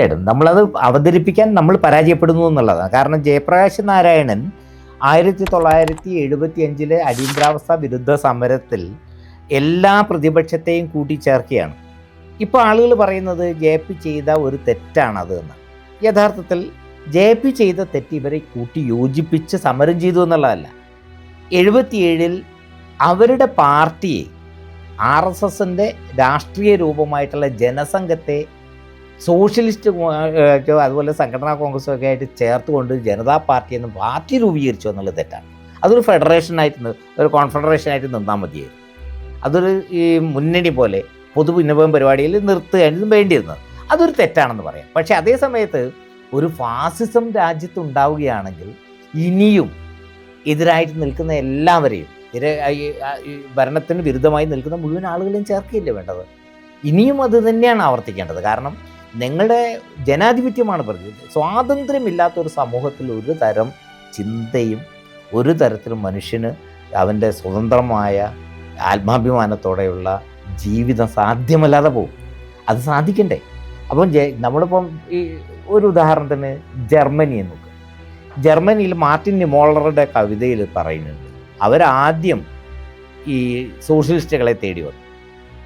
തീർച്ചയായിട്ടും. നമ്മളത് അവതരിപ്പിക്കാൻ നമ്മൾ പരാജയപ്പെടുന്നു എന്നുള്ളതാണ്. കാരണം ജയപ്രകാശ് നാരായണൻ ആയിരത്തി തൊള്ളായിരത്തി എഴുപത്തി അഞ്ചിലെ അടിയന്തരാവസ്ഥ വിരുദ്ധ സമരത്തിൽ എല്ലാ പ്രതിപക്ഷത്തെയും കൂട്ടിച്ചേർക്കുകയാണ്. ഇപ്പോൾ ആളുകൾ പറയുന്നത് ജെ പി ചെയ്ത ഒരു തെറ്റാണത് എന്ന്. യഥാർത്ഥത്തിൽ ജെ പി ചെയ്ത തെറ്റ് ഇവരെ കൂട്ടി യോജിപ്പിച്ച് സമരം ചെയ്തു എന്നുള്ളതല്ല. എഴുപത്തിയേഴിൽ അവരുടെ പാർട്ടിയെ ആർ എസ് എസിന്റെ രാഷ്ട്രീയ രൂപമായിട്ടുള്ള ജനസംഘത്തെ സോഷ്യലിസ്റ്റ് അതുപോലെ സംഘടനാ കോൺഗ്രസും ഒക്കെ ആയിട്ട് ചേർത്തുകൊണ്ട് ജനതാ പാർട്ടി എന്ന് പാർട്ടി രൂപീകരിച്ചു എന്നുള്ളത് തെറ്റാണ്. അതൊരു ഫെഡറേഷനായിട്ട് ഒരു കോൺഫെഡറേഷനായിട്ട് നിന്നാൽ മതിയായിരുന്നു. അതൊരു ഈ മുന്നണി പോലെ പൊതു ഉന്നപം പരിപാടിയിൽ നിർത്തുകയായിരുന്നു വേണ്ടിയിരുന്നത്. അതൊരു തെറ്റാണെന്ന് പറയാം. പക്ഷേ അതേ സമയത്ത് ഒരു ഫാസിസം രാജ്യത്ത് ഉണ്ടാവുകയാണെങ്കിൽ ഇനിയും എതിരായിട്ട് നിൽക്കുന്ന എല്ലാവരെയും ഭരണത്തിന് വിരുദ്ധമായി നിൽക്കുന്ന മുഴുവൻ ആളുകളെയും ചേർക്കുകയല്ലേ വേണ്ടത്? ഇനിയും അത് തന്നെയാണ് ആവർത്തിക്കേണ്ടത്. കാരണം നിങ്ങളുടെ ജനാധിപത്യമാണ് പറഞ്ഞത് സ്വാതന്ത്ര്യമില്ലാത്ത ഒരു സമൂഹത്തിൽ ഒരു തരം ചിന്തയും ഒരു തരത്തിലും മനുഷ്യന് അവന്റെ സ്വതന്ത്രമായ ആത്മാഭിമാനത്തോടെയുള്ള ജീവിതം സാധ്യമല്ലാതെ പോകും. അത് സാധിക്കണ്ടേ? അപ്പം ജെ- നമ്മളിപ്പം ഈ ഒരു ഉദാഹരണത്തിന് ജർമ്മനിയെ നോക്കുക ജർമ്മനിയിൽ മാർട്ടിൻ നിമോളറുടെ കവിതയിൽ പറയുന്നുണ്ട് അവരാദ്യം ഈ സോഷ്യലിസ്റ്റുകളെ തേടി വന്നു.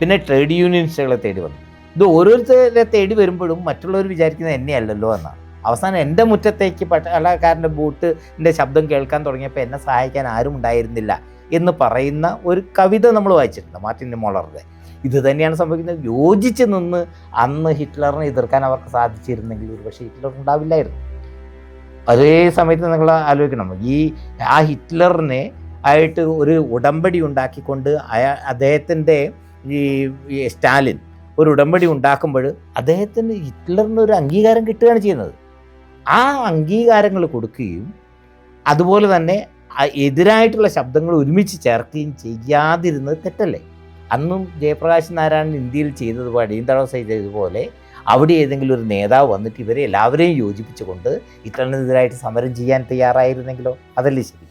പിന്നെ ട്രേഡ് യൂണിയനിസ്റ്റുകളെ തേടി വന്നു. ഇത് ഓരോരുത്തരെ തേടി വരുമ്പോഴും മറ്റുള്ളവർ വിചാരിക്കുന്നത് എന്നെയല്ലല്ലോ എന്നാണ് അവസാനം എന്റെ മുറ്റത്തേക്ക് പട്ടാളക്കാരന്റെ ബൂട്ടിന്റെ ശബ്ദം കേൾക്കാൻ തുടങ്ങിയപ്പോൾ എന്നെ സഹായിക്കാൻ ആരും ഉണ്ടായിരുന്നില്ല എന്ന് പറയുന്ന ഒരു കവിത നമ്മൾ വായിച്ചിട്ടുണ്ട് മാർട്ടിൻ മോളറുടെ ഇത് തന്നെയാണ് സംഭവിക്കുന്നത്. യോജിച്ച് നിന്ന് അന്ന് ഹിറ്റ്ലറിനെ എതിർക്കാൻ അവർക്ക് സാധിച്ചിരുന്നെങ്കിൽ ഒരു പക്ഷേ ഹിറ്റ്ലർ ഉണ്ടാവില്ലായിരുന്നു. അതേ സമയത്ത് നിങ്ങൾ ആലോചിക്കണം. ഈ ആ ഹിറ്റ്ലറിനെ ആയിട്ട് ഒരു ഉടമ്പടി ഉണ്ടാക്കിക്കൊണ്ട് അയാ അദ്ദേഹത്തിന്റെ ഈ ഈ സ്റ്റാലിൻ ഒരു ഉടമ്പടി ഉണ്ടാക്കുമ്പോൾ അദ്ദേഹത്തിന് ഹിറ്റ്ലറിന് ഒരു അംഗീകാരം കിട്ടുകയാണ് ചെയ്യുന്നത്. ആ അംഗീകാരങ്ങൾ കൊടുക്കുകയും അതുപോലെ തന്നെ എതിരായിട്ടുള്ള ശബ്ദങ്ങൾ ഒരുമിച്ച് ചേർക്കുകയും ചെയ്യാതിരുന്നത് തെറ്റല്ലേ? അന്നും ജയപ്രകാശ് നാരായണൻ ഇന്ത്യയിൽ ചെയ്തതുപോലെ അടിയന്തരാവസ്ഥ ചെയ്തതുപോലെ അവിടെ ഏതെങ്കിലും ഒരു നേതാവ് വന്നിട്ട് ഇവരെ എല്ലാവരെയും യോജിപ്പിച്ചുകൊണ്ട് ഹിറ്റ്ലറിനെതിരായിട്ട് സമരം ചെയ്യാൻ തയ്യാറായിരുന്നെങ്കിലോ? അതല്ലേ ശരി.